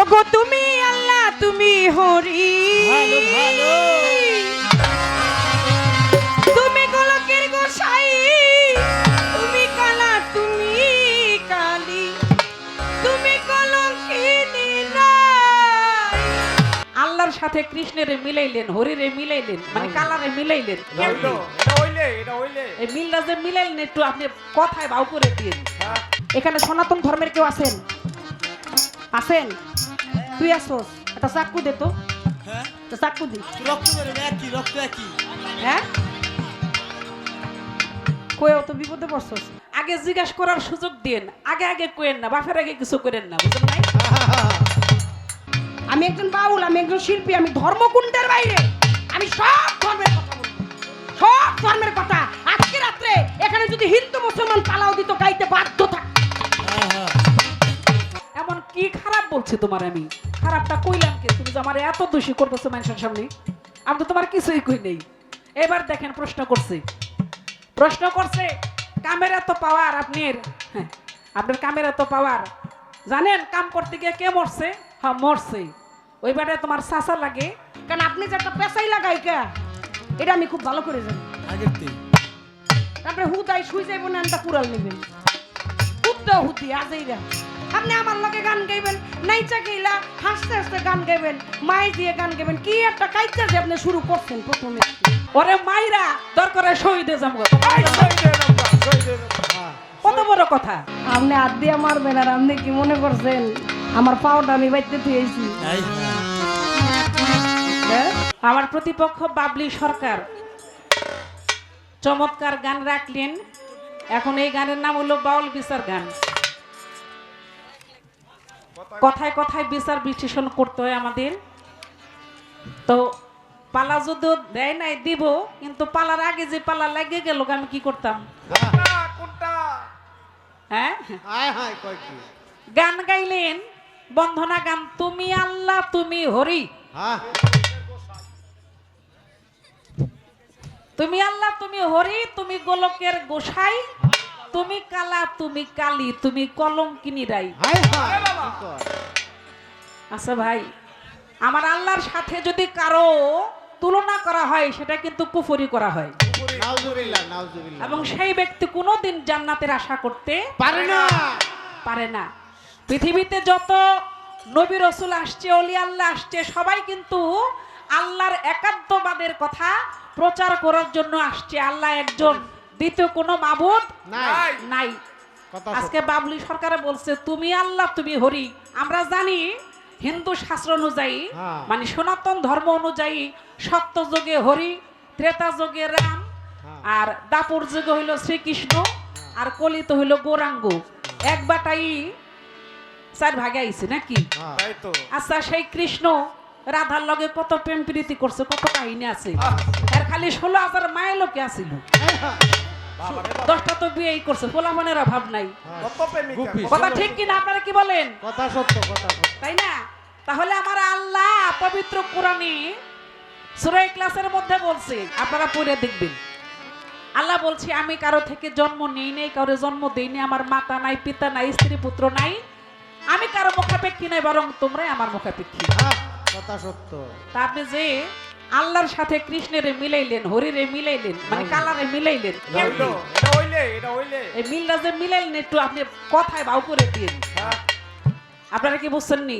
ওগো তুমি আল্লাহ তুমি হরি। তুমি গোলকের গোসাই তুমি কালা তুমি কালী। তুমি কলঙ্কিনী আল্লাহর সাথে কৃষ্ণের মিলাইলেন হরিরে মিলাইলেন মানে কালারে মিলাইলেন। এই মিলটা যে মিলাইলেন একটু আপনি কথায় বাউ করে দিন। হ্যাঁ, এখানে সনাতন ধর্মের কেউ আছেন? আছেন? তুই আসোস একটা চাক্কু দে তো হ্যাঁ চাক্কু দি রক্ত বেরোবে একই রক্ত একই হ্যাঁ কয়েও তো বিপদে পড়ছস? আগে জিজ্ঞাসা করার সুযোগ দিন আগে আগে কোয়েন না বাপের আগে কিছু করেন না বুঝলেন নাই? আমি একজন বাউল আমি একজন শিল্পী আমি ধর্মকুণ্ডের বাইরে। আমি সব ধর্মের কথা বলব। সব ধর্মের কথা। আজকে রাত্রে এখানে যদি হিন্দু মুসলমান পালাও দিত বলছি তোমার আমি? খারাপটা কইলাম কি? তুমি যে আমার এত দোষী করতেছো মানুষের সামনে আমি তো তোমার কিছুই কই নেই। এবার দেখেন প্রশ্ন করছে। প্রশ্ন করছে কামের এত পাওয়ার আপনার? হ্যাঁ, আপনার কামের এত পাওয়ার জানেন কাম করতে গিয়ে কে মরছে? হ্যাঁ মরছে। ওই বারে তোমার চাচা লাগে। কারণ আপনি যে একটা পেশাই লাগাই কে এটা আমি খুব ভালো করে জানি। তারপরে হুদাই শুই যাইব না একটা কুড়াল নেবেন। হুদ্দা হুদি আজইরা আপনি আমার লগে গান গাইবেন নাইচা গাইলা হাসতে হাসতে গান গাইবেন মাই দিয়ে গান গাইবেন কি একটা কাইচা যে আপনি শুরু করছেন প্রথমে। ওরে মাইরা দরকারে শহীদে যাব। কত বড় কথা? আপনি হাত দিয়ে মারবেন আর আপনি কি মনে করছেন? আমার পাওটা আমি বাইতে থুয়েছি হ্যাঁ? আমার প্রতিপক্ষ বাবলি সরকার। চমৎকার গান রাখলেন। এখন এই গানের নাম হলো বাউল বিচার গান। কথায় কথায় বিচার বিশ্লেষণ করতে হয় আমাদের। তো পালা যদি দেয় নাই, দিব, কিন্তু পালার আগে যে পালা লাগে গেল, আমি কি করতাম? হ্যাঁ? গান গাইলেন বন্ধনা গান, তুমি আল্লাহ, তুমি হরি। তুমি আল্লাহ, তুমি হরি, তুমি গোলকের গোসাই। তুমি কালা তুমি কালী তুমি কলঙ্কিনী রাই? আচ্ছা ভাই আমার আল্লাহর সাথে যদি কারও তুলনা করা হয় সেটা কিন্তু কুফরি করা হয়। নাউজুবিল্লাহ নাউজুবিল্লাহ। এবং সেই ব্যক্তি কোনোদিন জান্নাতের আশা করতে পারে না। পারে না। পৃথিবীতে যত নবী রসুল আসছে অলি আল্লাহ আসছে সবাই কিন্তু আল্লাহর একাত্মবাদের কথা প্রচার করার জন্য আসছে। আল্লাহ একজন দ্বিতীয় কোনো মাবুদ? নাই। নাই। আজকে বাবলি সরকারে বলছে তুমি আল্লাহ তুমি হরি। আমরা জানি হিন্দু শাস্ত্র অনুযায়ী হ্যাঁ। মানে সনাতন ধর্ম অনুযায়ী সত্য যুগে হরি ত্রেতা যুগে রাম হ্যাঁ। আর দাপুর যুগে হইল শ্রীকৃষ্ণ আর কলিত হইল গৌরাঙ্গ। এক বাটাই চার ভাগে আইছে নাকি? হ্যাঁ। আচ্ছা সেই কৃষ্ণ রাধার লগে কত প্রেম প্রীতি করছে কত কাহিনী আছে? আর খালি ষোলো হাজার মায়ের লোকে আসিল দশটা তো বিয়েই করছে নাই। হ্যাঁ। কথা ঠিক কিনা আপনারা কি বলেন? কথা সত্য কথা তাই না? তাহলে আমার আল্লাহ পবিত্র কোরআনে সুরাই ক্লাসের মধ্যে বলছে আপনারা পড়ে দেখবেন। আল্লাহ বলছে আমি কারও থেকে জন্ম নেই নেই কারও জন্ম দেইনি আমার মাতা নাই পিতা নাই স্ত্রী পুত্র নাই। আমি কারও মুখাপেক্ষী নাই বরং তোমরাই আমার মুখাপেক্ষী। হ্যাঁ কথা সত্য। তা আপনি যে আল্লাহর সাথে কৃষ্ণের মিলাইলেন হরিরে মিলাইলেন মানে কালারে মিলাইলেন। এই মিলটা যে মিলাইলেন একটু আপনি কথায় বাউ করে দিন। হ্যাঁ, আপনারা কি বুঝছেন নি?